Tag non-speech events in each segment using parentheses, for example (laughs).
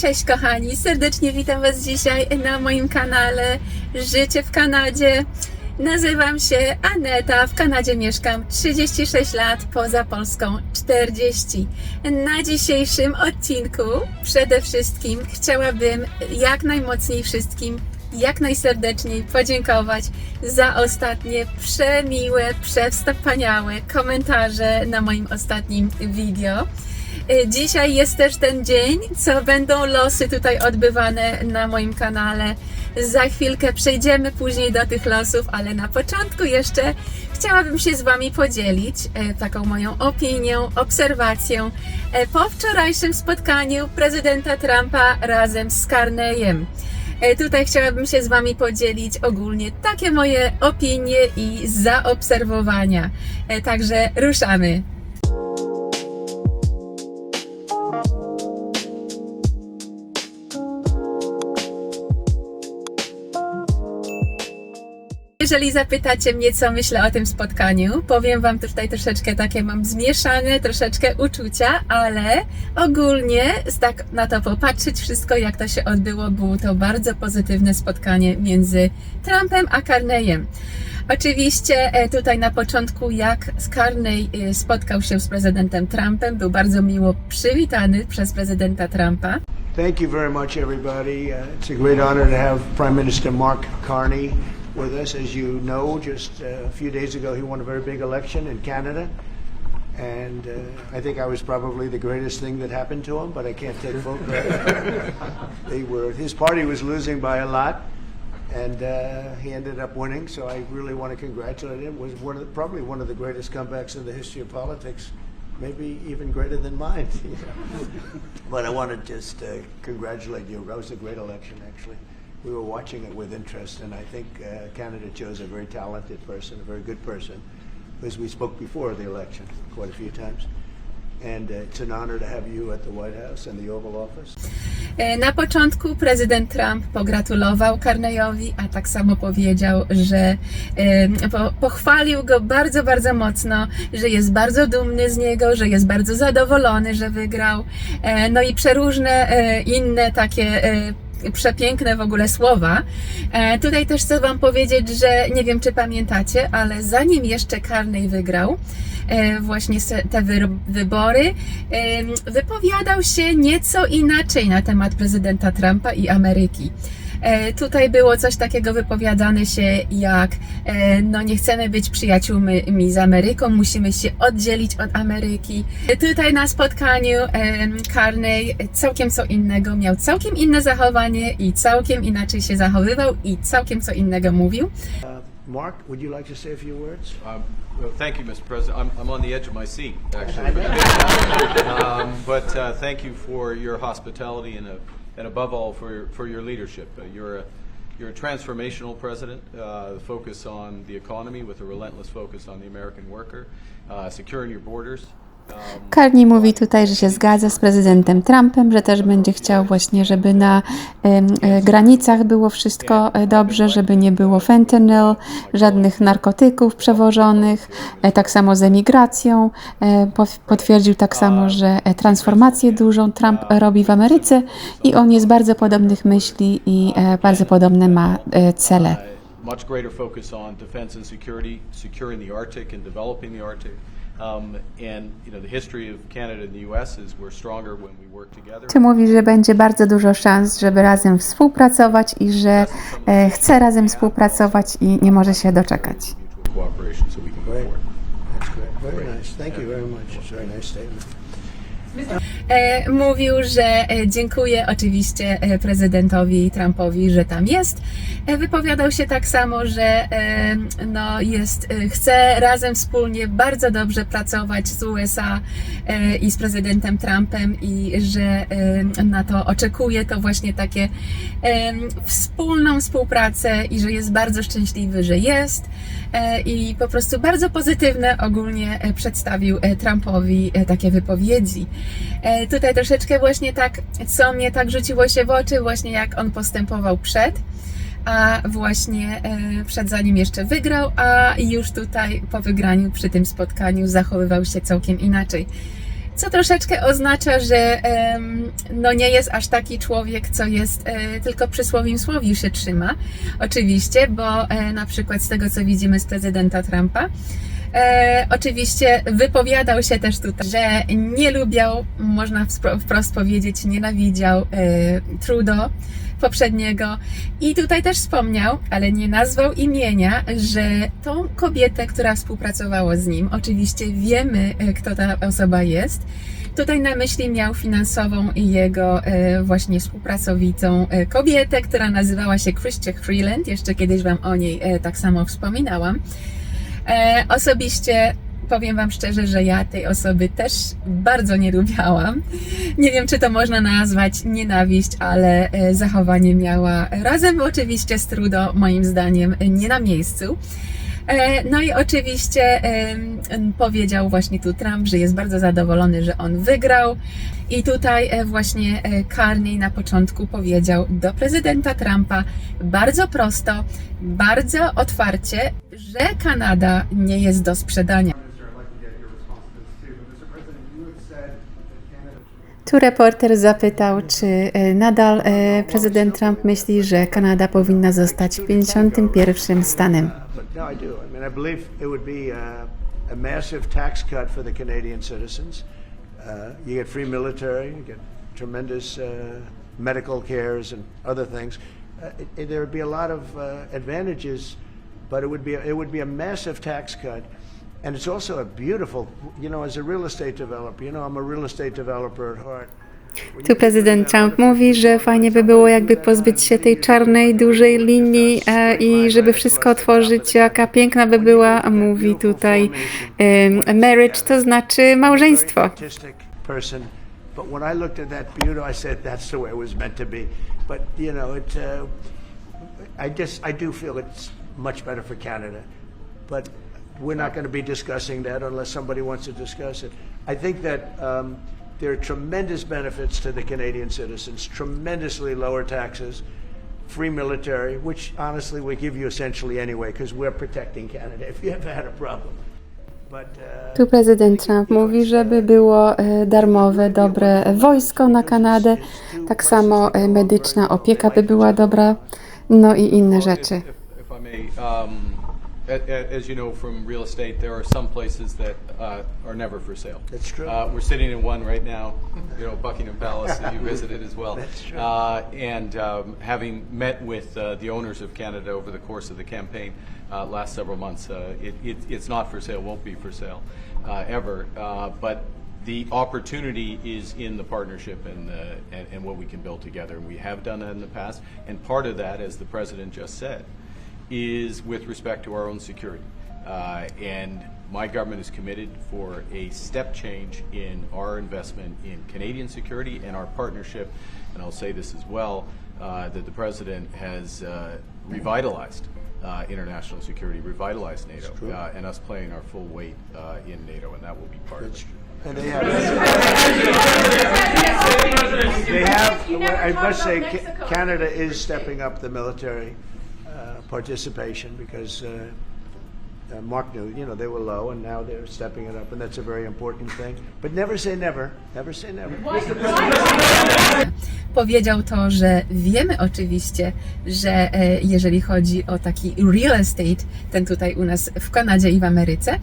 Cześć kochani, serdecznie witam Was dzisiaj na moim kanale Życie w Kanadzie. Nazywam się Aneta, w Kanadzie mieszkam 36 lat, poza Polską 40. Na dzisiejszym odcinku przede wszystkim chciałabym jak najmocniej wszystkim, jak najserdeczniej podziękować za ostatnie przemiłe, przewspaniałe komentarze na moim ostatnim video. Y, Dzisiaj jest też ten dzień, co będą losy tutaj odbywane na moim kanale. Za chwilkę przejdziemy później do tych losów, ale na początku jeszcze chciałabym się z Wami podzielić e, taką moją opinią, obserwacją e, po wczorajszym spotkaniu prezydenta Trumpa razem z Carneyem. E, Tutaj chciałabym się z Wami podzielić ogólnie takie moje opinie i zaobserwowania. Także ruszamy. Jeżeli zapytacie mnie, co myślę o tym spotkaniu, powiem Wam tutaj troszeczkę takie mam zmieszane, troszeczkę uczucia, ale ogólnie tak na to popatrzeć wszystko, jak to się odbyło, było to bardzo pozytywne spotkanie między Trumpem a Carneyem. Oczywiście e, tutaj na początku, jak Carney e, spotkał się z prezydentem Trumpem, był bardzo miło przywitany przez prezydenta Trumpa. Thank you very much, everybody. Uh, it's a great honor to have Prime Minister Mark Carney with us. As you know, just uh, a few days ago, he won a very big election in Canada. And uh, I think I was probably the greatest thing that happened to him, but I can't take full credit. (laughs) they were, his party was losing by a lot, and uh, he ended up winning. So I really want to congratulate him. It was one of the, probably one of the greatest comebacks in the history of politics, maybe even greater than mine. (laughs) (laughs) but I want to just uh, congratulate you. That was a great election, actually. We were watching it with interest, and I think uh, Canada chose a very talented person, a very good person, as we spoke before the election quite a few times. And uh, it's an honor to have you at the White House and the Oval Office. E, Na początku prezydent Trump pogratulował Carneyowi, a tak samo powiedział, że e, po, pochwalił go bardzo, bardzo mocno, że jest bardzo dumny z niego, że jest bardzo zadowolony, że wygrał. E, No i przeróżne inne takie przepiękne w ogóle słowa. E, Tutaj też chcę Wam powiedzieć, że nie wiem, czy pamiętacie, ale zanim jeszcze Carney wygrał, e, właśnie te wy- wybory, em, wypowiadał się nieco inaczej na temat prezydenta Trumpa i Ameryki. E, Tutaj było coś takiego wypowiadane się jak e, no nie chcemy być przyjaciółmi z Ameryką, musimy się oddzielić od Ameryki. E, Tutaj na spotkaniu Carney całkiem co innego, miał całkiem inne zachowanie i całkiem inaczej się zachowywał i całkiem co innego mówił. Uh, Mark, would you like to say a few words? Um, well, thank you, Mr. President. I'm, I'm on the edge of my seat, actually. (laughs) um, but uh, thank you for your hospitality and, uh, and above all for your, for your leadership. Uh, you're, a, you're a transformational president, uh, focus on the economy with a relentless focus on the American worker, uh, securing your borders. Carney mówi tutaj, że się zgadza z prezydentem Trumpem, że też będzie chciał właśnie, żeby na e, granicach było wszystko e, dobrze, żeby nie było fentanyl, żadnych narkotyków przewożonych, e, tak samo z emigracją. Potwierdził tak samo, że transformację dużą Trump robi w Ameryce i on jest bardzo podobnych myśli i bardzo podobne ma cele. much greater focus on defense and security, securing the Arctic and developing the Arctic. Um, and you know the history of Canada and the U.S. is we're stronger when we work together. Tu mówi, że będzie bardzo dużo szans, żeby razem współpracować i że e, chce razem współpracować i nie może się doczekać. Great. That's great. Very nice. Thank you very much. It's a very nice statement. E, mówił, że e, dziękuję oczywiście e, prezydentowi Trumpowi, że tam jest. Wypowiadał się tak samo, że no jest, chce razem wspólnie bardzo dobrze pracować z USA i z prezydentem Trumpem i że na to oczekuje to właśnie takie wspólną współpracę i że jest bardzo szczęśliwy, że jest i po prostu bardzo pozytywne ogólnie przedstawił Trumpowi takie wypowiedzi. E, Tutaj troszeczkę właśnie tak, co mnie tak rzuciło się w oczy, właśnie jak on postępował przed, a właśnie e, przed zanim jeszcze wygrał, a już tutaj po wygraniu przy tym spotkaniu zachowywał się całkiem inaczej. co troszeczkę oznacza, że no nie jest aż taki człowiek, co jest e, tylko przy słowim słowiu się trzyma, oczywiście, bo na przykład z tego, co widzimy z prezydenta Trumpa, E, oczywiście wypowiadał się też tutaj, że nie lubiał, można wprost powiedzieć, nienawidział e, Trudeau poprzedniego. I tutaj też wspomniał, ale nie nazwał imienia, że tą kobietę, która współpracowała z nim, oczywiście wiemy, e, kto ta osoba jest. Tutaj na myśli miał finansową i jego e, właśnie współpracowitą e, kobietę, która nazywała się Christian Freeland. Jeszcze kiedyś Wam o niej tak samo wspominałam. E, osobiście powiem Wam szczerze, że ja tej osoby też bardzo nie lubiałam. Nie wiem, czy to można nazwać nienawiść, ale e, zachowanie miała razem oczywiście z Trudo, moim zdaniem, nie na miejscu. E, No i oczywiście powiedział właśnie tu Trump, że jest bardzo zadowolony, że on wygrał. I tutaj e, właśnie e, Carney na początku powiedział do prezydenta Trumpa bardzo prosto, bardzo otwarcie, że Kanada nie jest do sprzedania. Tu reporter zapytał, czy e, nadal prezydent Trump myśli, że Kanada powinna zostać 51 stanem. No, I do. I mean, I believe it would be a massive tax cut for the Canadian citizens. Uh, you get free military, you get tremendous uh, medical cares and other things. Uh, it, it- there would be a lot of uh, advantages, but it would be a, it would be a massive tax cut. And it's also a beautiful, you know, as a real estate developer, you know, I'm a real estate developer at heart. Tu prezydent Trump mówi, że fajnie by było jakby pozbyć się tej czarnej, dużej linii e, i żeby wszystko otworzyć, jaka piękna by była, mówi tutaj em, marriage, to znaczy małżeństwo. we're not going to be discussing that unless somebody wants to discuss it. I think that um, there are tremendous benefits to the Canadian citizens, tremendously lower taxes. Free military, which honestly we give you essentially anyway, because we're protecting Canada if you ever had a problem. Uh, Tu prezydent Trump mówi, żeby było e, darmowe, dobre wojsko na Kanadę, tak samo e, medyczna opieka by była dobra, no i inne rzeczy. If, if I may, a- a- as you know from real estate, there are some places that uh, are never for sale. That's true. Uh, we're sitting in one right now, you know, Buckingham Palace, that you (laughs) visited as well. That's true. Uh, and um, having met with uh, the owners of Canada over the course of the campaign uh, last several months, uh, it, it, it's not for sale, won't be for sale uh, ever. Uh, but the opportunity is in the partnership and, the, and, and what we can build together. And we have done that in the past. And part of that, as the president just said, is with respect to our own security. Uh, and my government is committed for a step change in our investment in Canadian security and our partnership. And I'll say this as well uh, that the president has uh, revitalized uh, international security, revitalized NATO, uh, and us playing our full weight uh, in NATO, and that will be part of it. And they have. they have. I must say, Ca- Canada is stepping up the military participation because uh, uh, Mark knew, you know, they were low, and now they're stepping it up, and that's a very important thing. But never say never. Never say never. powiedział to, że wiemy oczywiście, że e, jeżeli chodzi o taki real estate, ten tutaj u nas w Kanadzie i w Ameryce,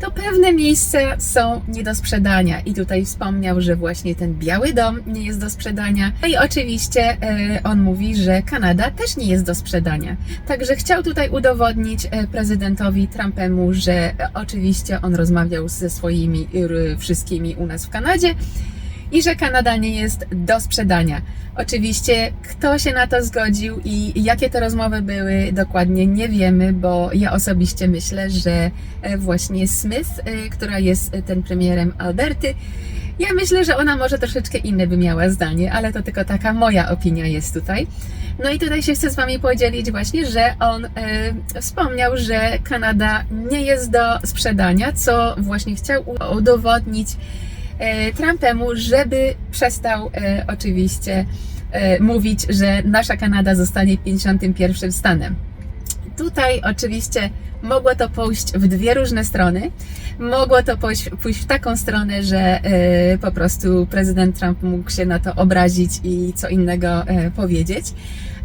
to pewne miejsca są nie do sprzedania. I tutaj wspomniał, że właśnie ten Biały Dom nie jest do sprzedania. No i oczywiście e, on mówi, że Kanada też nie jest do sprzedania. Także chciał tutaj udowodnić e, prezydentowi Trumpemu, że oczywiście on rozmawiał ze swoimi wszystkimi u nas w Kanadzie i że Kanada nie jest do sprzedania. Oczywiście, kto się na to zgodził i jakie to rozmowy były, dokładnie nie wiemy, bo ja osobiście myślę, że e, właśnie Smith, e, która jest ten premierem Alberty, ja myślę, że ona może troszeczkę inne by miała zdanie, ale to tylko taka moja opinia jest tutaj. No i tutaj się chcę z Wami podzielić właśnie, że on e, wspomniał, że Kanada nie jest do sprzedania, co właśnie chciał udowodnić Trumpemu, żeby przestał e, oczywiście e, mówić, że nasza Kanada zostanie 51 stanem. tutaj oczywiście mogło to pójść w dwie różne strony. Mogło to pójść, pójść w taką stronę, że e, po prostu prezydent Trump mógł się na to obrazić i co innego e, powiedzieć,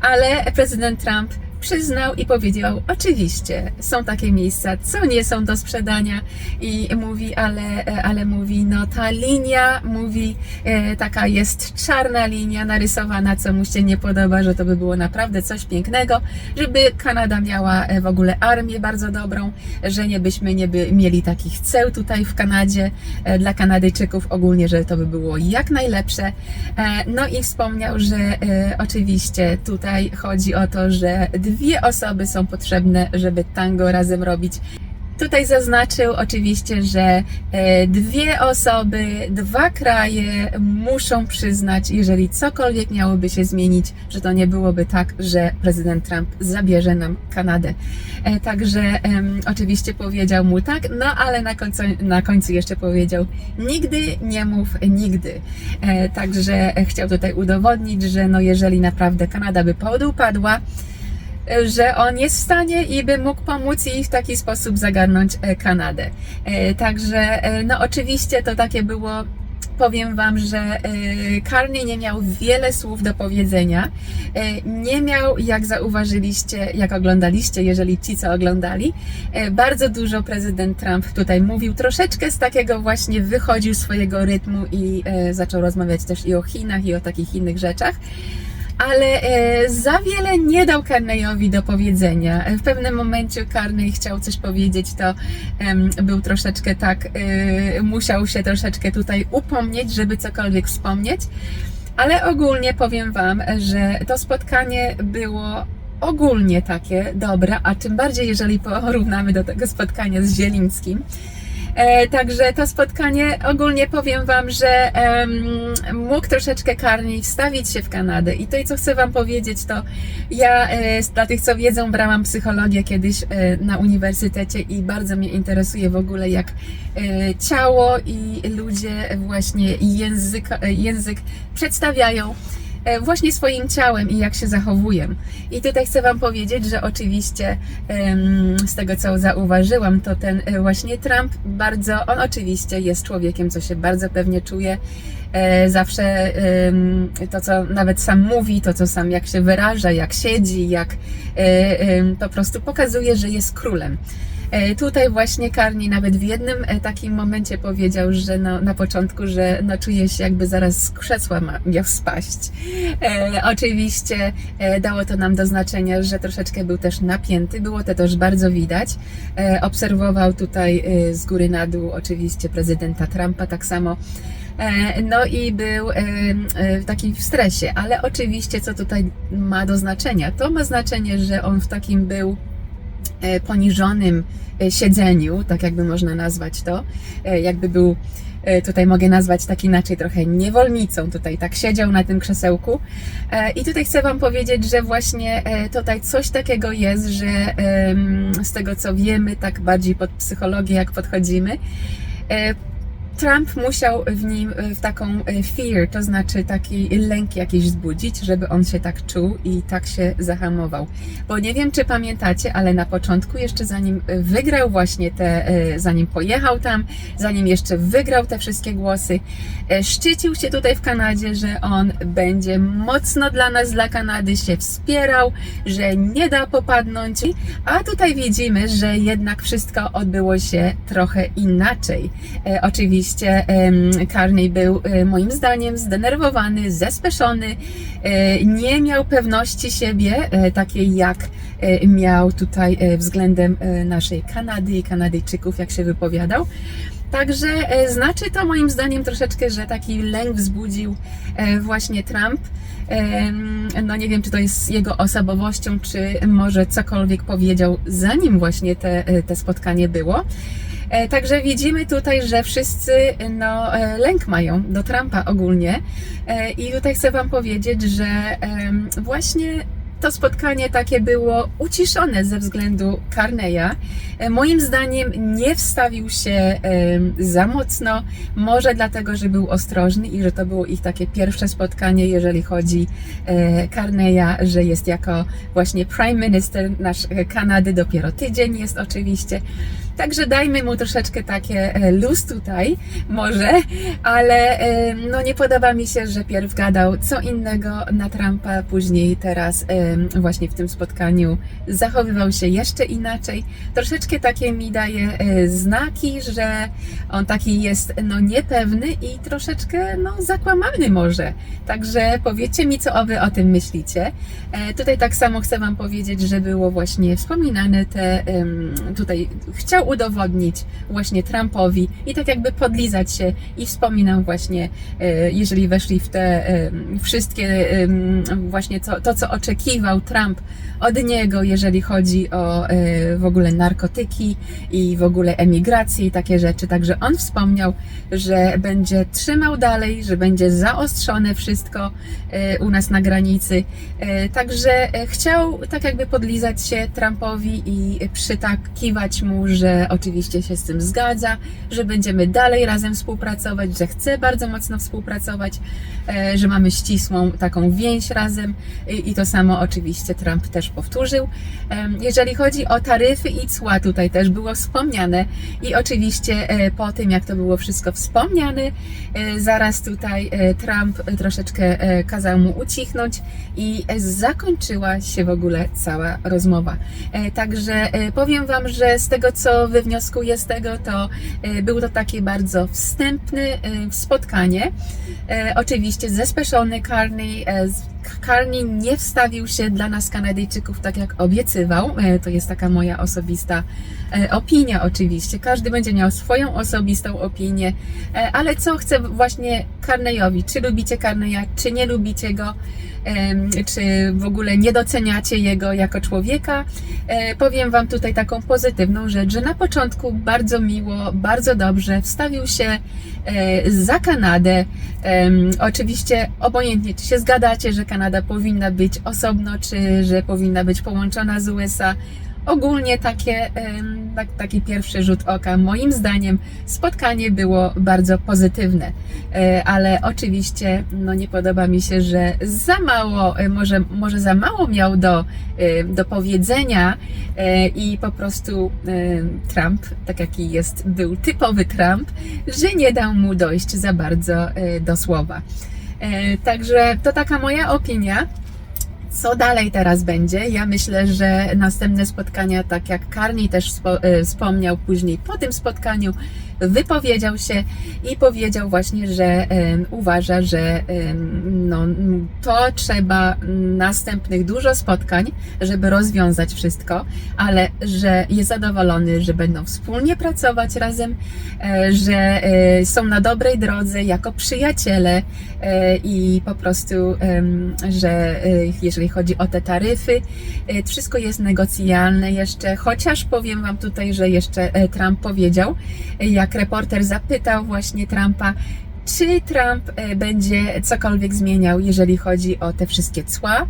ale prezydent Trump przyznał i powiedział, oczywiście są takie miejsca, co nie są do sprzedania i mówi, ale, ale mówi, no ta linia, mówi, e, taka jest czarna linia narysowana, co mu się nie podoba, że to by było naprawdę coś pięknego, żeby Kanada miała e, w ogóle armię bardzo dobrą, że nie byśmy nie by mieli takich ceł tutaj w Kanadzie e, dla Kanadyjczyków ogólnie, że to by było jak najlepsze. No i wspomniał, że oczywiście tutaj chodzi o to, że dwie osoby są potrzebne, żeby tango razem robić. Tutaj zaznaczył oczywiście, że e, dwie osoby, dwa kraje muszą przyznać, jeżeli cokolwiek miałoby się zmienić, że to nie byłoby tak, że prezydent Trump zabierze nam Kanadę. E, Także oczywiście powiedział mu tak, no ale na końcu, na końcu jeszcze powiedział nigdy nie mów nigdy. E, Także chciał tutaj udowodnić, że no jeżeli naprawdę Kanada by podupadła, że on jest w stanie i by mógł pomóc jej w taki sposób zagarnąć e, Kanadę. E, Także, e, no oczywiście to takie było. Powiem Wam, że Carney nie miał wiele słów do powiedzenia. Nie miał, jak zauważyliście, jak oglądaliście, jeżeli ci, co oglądali, bardzo dużo prezydent Trump tutaj mówił. Troszeczkę z takiego właśnie wychodził swojego rytmu i zaczął rozmawiać też i o Chinach, i o takich innych rzeczach ale e, za wiele nie dał Carneyowi do powiedzenia. E, W pewnym momencie Carney chciał coś powiedzieć, to był troszeczkę tak, e, musiał się troszeczkę tutaj upomnieć, żeby cokolwiek wspomnieć. Ale ogólnie powiem Wam, że to spotkanie było ogólnie takie dobre, a tym bardziej jeżeli porównamy do tego spotkania z Zielińskim. E, także to spotkanie ogólnie powiem Wam, że mógł troszeczkę karniej wstawić się w Kanadę. I to, co chcę Wam powiedzieć, to ja e, dla tych, co wiedzą, brałam psychologię kiedyś e, na uniwersytecie i bardzo mnie interesuje w ogóle, jak ciało i ludzie właśnie język, język przedstawiają właśnie swoim ciałem i jak się zachowują. I tutaj chcę Wam powiedzieć, że oczywiście z tego co zauważyłam, to ten e, właśnie Trump bardzo, on oczywiście jest człowiekiem, co się bardzo pewnie czuje. E, Zawsze to, co nawet sam mówi, to, co sam jak się wyraża, jak siedzi, jak e, po prostu pokazuje, że jest królem. E, Tutaj właśnie Karni nawet w jednym e, takim momencie powiedział, że no, na początku, że no, czuje się jakby zaraz z krzesła miał spaść. E, oczywiście e, dało to nam do znaczenia, że troszeczkę był też napięty, było to też bardzo widać. E, obserwował tutaj e, z góry na dół oczywiście prezydenta Trumpa tak samo. E, No i był w takim stresie, ale oczywiście co tutaj ma do znaczenia? To ma znaczenie, że on w takim był poniżonym e, siedzeniu, tak jakby można nazwać to, e, jakby był, e, tutaj mogę nazwać tak inaczej, trochę niewolnicą, tutaj tak siedział na tym krzesełku. E, I tutaj chcę Wam powiedzieć, że właśnie e, tutaj coś takiego jest, że z tego co wiemy, tak bardziej pod psychologię jak podchodzimy, e, Trump musiał w nim e, w taką e, fear, to znaczy taki lęk jakiś wzbudzić, żeby on się tak czuł i tak się zahamował. Bo nie wiem, czy pamiętacie, ale na początku, jeszcze zanim e, wygrał właśnie te, zanim pojechał tam, zanim jeszcze wygrał te wszystkie głosy, szczycił się tutaj w Kanadzie, że on będzie mocno dla nas, dla Kanady się wspierał, że nie da popadnąć. A tutaj widzimy, że jednak wszystko odbyło się trochę inaczej. Oczywiście Carney był e, moim zdaniem zdenerwowany, zespeszony, e, nie miał pewności siebie, e, takiej jak miał tutaj względem naszej Kanady i Kanadyjczyków, jak się wypowiadał. Także znaczy to moim zdaniem troszeczkę, że taki lęk wzbudził właśnie Trump. No nie wiem, czy to jest jego osobowością, czy może cokolwiek powiedział, zanim właśnie te, te spotkanie było. E, Także widzimy tutaj, że wszyscy no, e, lęk mają do Trumpa ogólnie. E, I tutaj chcę Wam powiedzieć, że właśnie to spotkanie takie było uciszone ze względu Carneya. E, Moim zdaniem nie wstawił się za mocno, może dlatego, że był ostrożny i że to było ich takie pierwsze spotkanie, jeżeli chodzi e, Carneya, że jest jako właśnie Prime Minister nasz e, Kanady, dopiero tydzień jest oczywiście. Także dajmy mu troszeczkę takie e, luz tutaj, może, ale e, no nie podoba mi się, że pierw gadał co innego na Trumpa, później teraz e, właśnie w tym spotkaniu zachowywał się jeszcze inaczej. Troszeczkę takie mi daje e, znaki, że on taki jest no niepewny i troszeczkę no zakłamany może. Także powiedzcie mi, co wy o tym myślicie. E, Tutaj tak samo chcę Wam powiedzieć, że było właśnie wspominane te, tutaj chciał udowodnić właśnie Trumpowi i tak jakby podlizać się i wspominam właśnie, e, jeżeli weszli w te wszystkie właśnie to, to, co oczekiwał Trump od niego, jeżeli chodzi o e, w ogóle narkotyki i w ogóle emigrację i takie rzeczy. Także on wspomniał, że będzie trzymał dalej, że będzie zaostrzone wszystko e, u nas na granicy. E, Także chciał tak jakby podlizać się Trumpowi i przytakiwać mu, że oczywiście się z tym zgadza, że będziemy dalej razem współpracować, że chce bardzo mocno współpracować, że mamy ścisłą taką więź razem i to samo oczywiście Trump też powtórzył. Jeżeli chodzi o taryfy i cła, tutaj też było wspomniane i oczywiście e, po tym, jak to było wszystko wspomniane, e, zaraz tutaj e, Trump troszeczkę kazał mu ucichnąć i zakończyła się w ogóle cała rozmowa. Także powiem Wam, że z tego, co wywnioskuję z tego, to był to takie bardzo wstępne spotkanie. Oczywiście zespeszony Carney, Carney nie wstawił się dla nas Kanadyjczyków tak jak obiecywał. E, To jest taka moja osobista e, opinia oczywiście. Każdy będzie miał swoją osobistą opinię, E, ale co chcę właśnie Carneyowi? Czy lubicie Carneya, czy nie lubicie go? Czy w ogóle nie doceniacie jego jako człowieka? E, Powiem Wam tutaj taką pozytywną rzecz, że na początku bardzo miło, bardzo dobrze wstawił się e, za Kanadę. Oczywiście obojętnie, czy się zgadacie, że Kanada powinna być osobno, czy że powinna być połączona z USA. Ogólnie takie, tak, taki pierwszy rzut oka, moim zdaniem, spotkanie było bardzo pozytywne, E, ale oczywiście no, nie podoba mi się, że za mało, e, może, może za mało miał do, e, do powiedzenia i po prostu Trump, tak jaki jest, był typowy Trump, że nie dał mu dojść za bardzo do słowa. Także to taka moja opinia. Co dalej teraz będzie? Ja myślę, że następne spotkania, tak jak Karni też e, wspomniał później po tym spotkaniu, wypowiedział się i powiedział właśnie, że uważa, że no, to trzeba następnych dużo spotkań, żeby rozwiązać wszystko, ale że jest zadowolony, że będą wspólnie pracować razem, e, że e, są na dobrej drodze jako przyjaciele e, i po prostu, że jeżeli chodzi o te taryfy, wszystko jest negocjalne jeszcze, chociaż powiem Wam tutaj, że jeszcze Trump powiedział, e, reporter zapytał właśnie Trumpa, czy Trump e, będzie cokolwiek zmieniał, jeżeli chodzi o te wszystkie cła,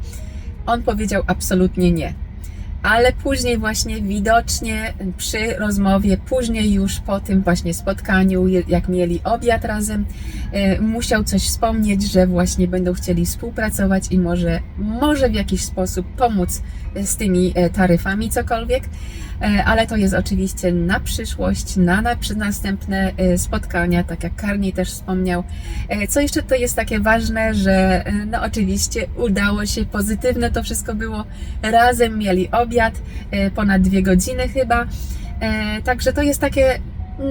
on powiedział absolutnie nie. Ale później właśnie widocznie przy rozmowie, później już po tym właśnie spotkaniu, jak mieli obiad razem, e, musiał coś wspomnieć, że właśnie będą chcieli współpracować i może, może w jakiś sposób pomóc z tymi e, taryfami cokolwiek. E, Ale to jest oczywiście na przyszłość, na, następne e, spotkania, tak jak Karni też wspomniał. Co jeszcze to jest takie ważne, że no oczywiście udało się, pozytywne to wszystko było. Razem mieli obiad, ponad dwie godziny chyba. Także to jest takie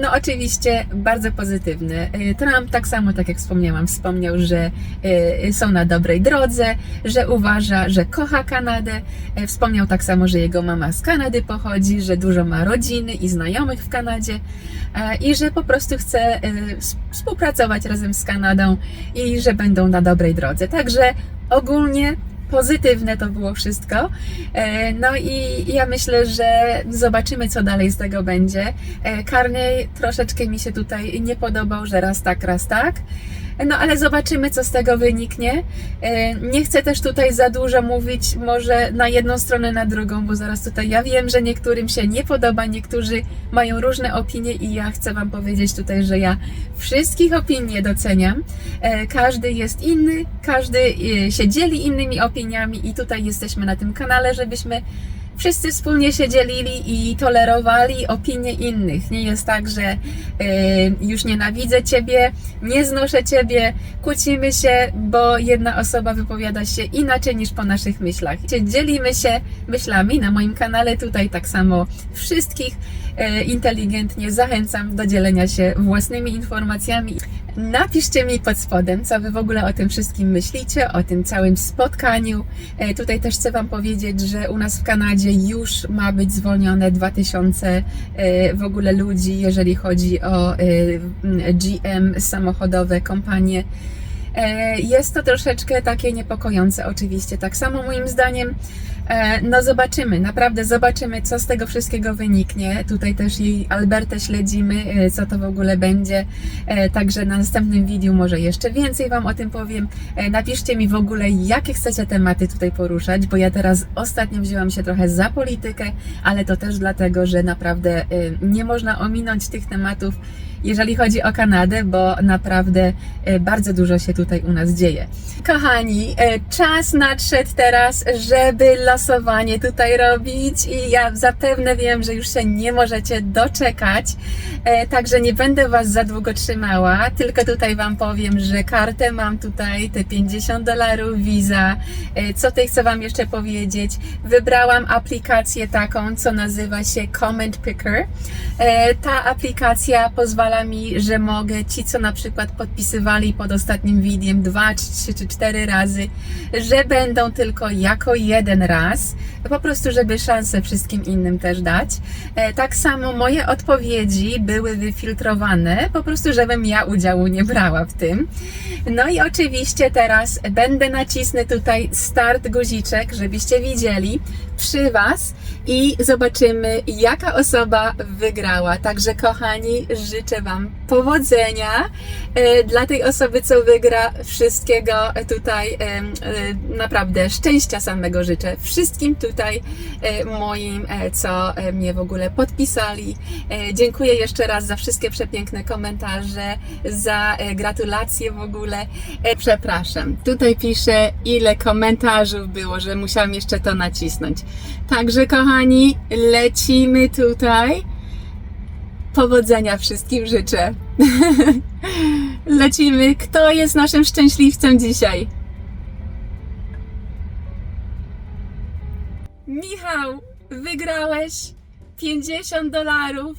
no oczywiście bardzo pozytywne. E, Trump tak samo, tak jak wspomniałam, wspomniał, że e, są na dobrej drodze, że uważa, że kocha Kanadę. E, Wspomniał tak samo, że jego mama z Kanady pochodzi, że dużo ma rodziny i znajomych w Kanadzie i że po prostu chce współpracować razem z Kanadą i że będą na dobrej drodze. Także ogólnie pozytywne to było wszystko. E, No i ja myślę, że zobaczymy, co dalej z tego będzie. E, Carney troszeczkę mi się tutaj nie podobał, że raz tak, raz tak. No ale zobaczymy, co z tego wyniknie. E, Nie chcę też tutaj za dużo mówić, może na jedną stronę, na drugą, bo zaraz tutaj ja wiem, że niektórym się nie podoba, niektórzy mają różne opinie i ja chcę Wam powiedzieć tutaj, że ja wszystkich opinii doceniam. E, Każdy jest inny, każdy e, się dzieli innymi opiniami i tutaj jesteśmy na tym kanale, żebyśmy wszyscy wspólnie się dzielili i tolerowali opinie innych. Nie jest tak, że e, już nienawidzę ciebie, nie znoszę ciebie, kłócimy się, bo jedna osoba wypowiada się inaczej niż po naszych myślach. Dzielimy się myślami na moim kanale, tutaj tak samo wszystkich e, inteligentnie zachęcam do dzielenia się własnymi informacjami. Napiszcie mi pod spodem, co Wy w ogóle o tym wszystkim myślicie, o tym całym spotkaniu. E, Tutaj też chcę Wam powiedzieć, że u nas w Kanadzie już ma być zwolnione 2000 e, w ogóle ludzi, jeżeli chodzi o e, GM, samochodowe kompanie. E, Jest to troszeczkę takie niepokojące, oczywiście. Tak samo moim zdaniem, e, no zobaczymy, naprawdę zobaczymy, co z tego wszystkiego wyniknie. Tutaj też i Albertę śledzimy, e, co to w ogóle będzie. E, Także na następnym wideo może jeszcze więcej Wam o tym powiem. E, Napiszcie mi w ogóle, jakie chcecie tematy tutaj poruszać, bo ja teraz ostatnio wzięłam się trochę za politykę, ale to też dlatego, że naprawdę e, nie można ominąć tych tematów, jeżeli chodzi o Kanadę, bo naprawdę e, bardzo dużo się tutaj u nas dzieje. Kochani, e, czas nadszedł teraz, żeby losowanie tutaj robić i ja zapewne wiem, że już się nie możecie doczekać, e, także nie będę Was za długo trzymała, tylko tutaj Wam powiem, że kartę mam tutaj, te 50 dolarów Visa. Co tutaj chcę Wam jeszcze powiedzieć? Wybrałam aplikację taką, co nazywa się Comment Picker. Ta aplikacja pozwala mi, że mogę ci, co na przykład podpisywali pod ostatnim wideo dwa, trzy czy cztery razy, że będą tylko jako jeden raz, po prostu, żeby szansę wszystkim innym też dać. E, Tak samo moje odpowiedzi były wyfiltrowane, po prostu, żebym ja udziału nie brała w tym. No i oczywiście teraz będę nacisnę tutaj start guziczek, żebyście widzieli przy Was i zobaczymy, jaka osoba wygrała. Także, kochani, życzę Wam powodzenia e, dla tej osoby, co wygra. Wszystkiego tutaj em, e, naprawdę szczęścia samego życzę. Wszystkim tutaj e, moim, e, co e, mnie w ogóle podpisali. E, Dziękuję jeszcze raz za wszystkie przepiękne komentarze, za e, gratulacje w ogóle. E, Przepraszam, tutaj piszę, ile komentarzów było, że musiałam jeszcze to nacisnąć. Także, kochani, lecimy tutaj. Powodzenia wszystkim życzę. (laughs) Lecimy. Kto jest naszym szczęśliwcem dzisiaj? Michał, wygrałeś 50 dolarów.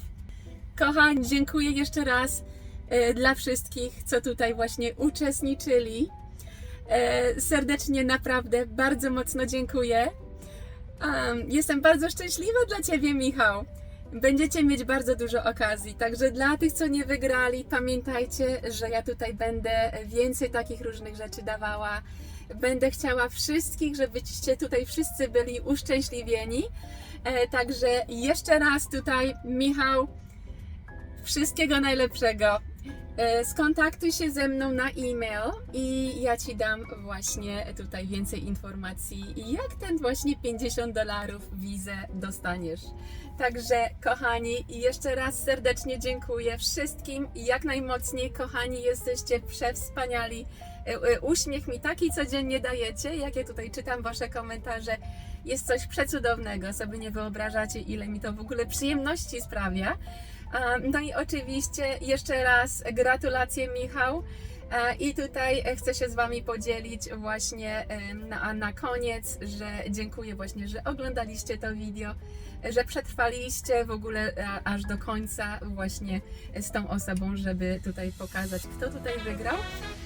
Kochani, dziękuję jeszcze raz e, dla wszystkich, co tutaj właśnie uczestniczyli. E, serdecznie, naprawdę, bardzo mocno dziękuję. Um, jestem bardzo szczęśliwa dla Ciebie, Michał. Będziecie mieć bardzo dużo okazji. Także dla tych, co nie wygrali, pamiętajcie, że ja tutaj będę więcej takich różnych rzeczy dawała. Będę chciała wszystkich, żebyście tutaj wszyscy byli uszczęśliwieni. E, także jeszcze raz tutaj, Michał, wszystkiego najlepszego. E, Skontaktuj się ze mną na e-mail i ja Ci dam właśnie tutaj więcej informacji, jak ten właśnie 50 dolarów wizę dostaniesz. Także kochani, jeszcze raz serdecznie dziękuję wszystkim jak najmocniej, kochani, jesteście przewspaniali. E, e, Uśmiech mi taki codziennie dajecie, jak ja tutaj czytam Wasze komentarze. Jest coś przecudownego, sobie nie wyobrażacie, ile mi to w ogóle przyjemności sprawia. No i oczywiście jeszcze raz gratulacje Michał. I tutaj chcę się z Wami podzielić właśnie na, na koniec, że dziękuję właśnie, że oglądaliście to wideo, że przetrwaliście w ogóle e, aż do końca właśnie z tą osobą, żeby tutaj pokazać, kto tutaj wygrał.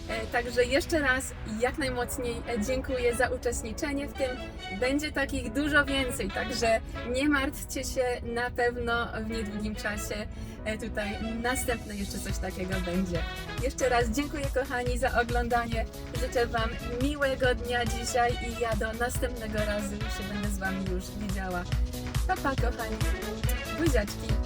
E, Także jeszcze raz jak najmocniej dziękuję za uczestniczenie w tym. Będzie takich dużo więcej, także nie martwcie się, na pewno w niedługim czasie e, tutaj następne jeszcze coś takiego będzie. Jeszcze raz dziękuję kochani za oglądanie. Życzę Wam miłego dnia dzisiaj i ja do następnego razu się będę z Wami już widziała. Pa, pa kochani. Buziaczki.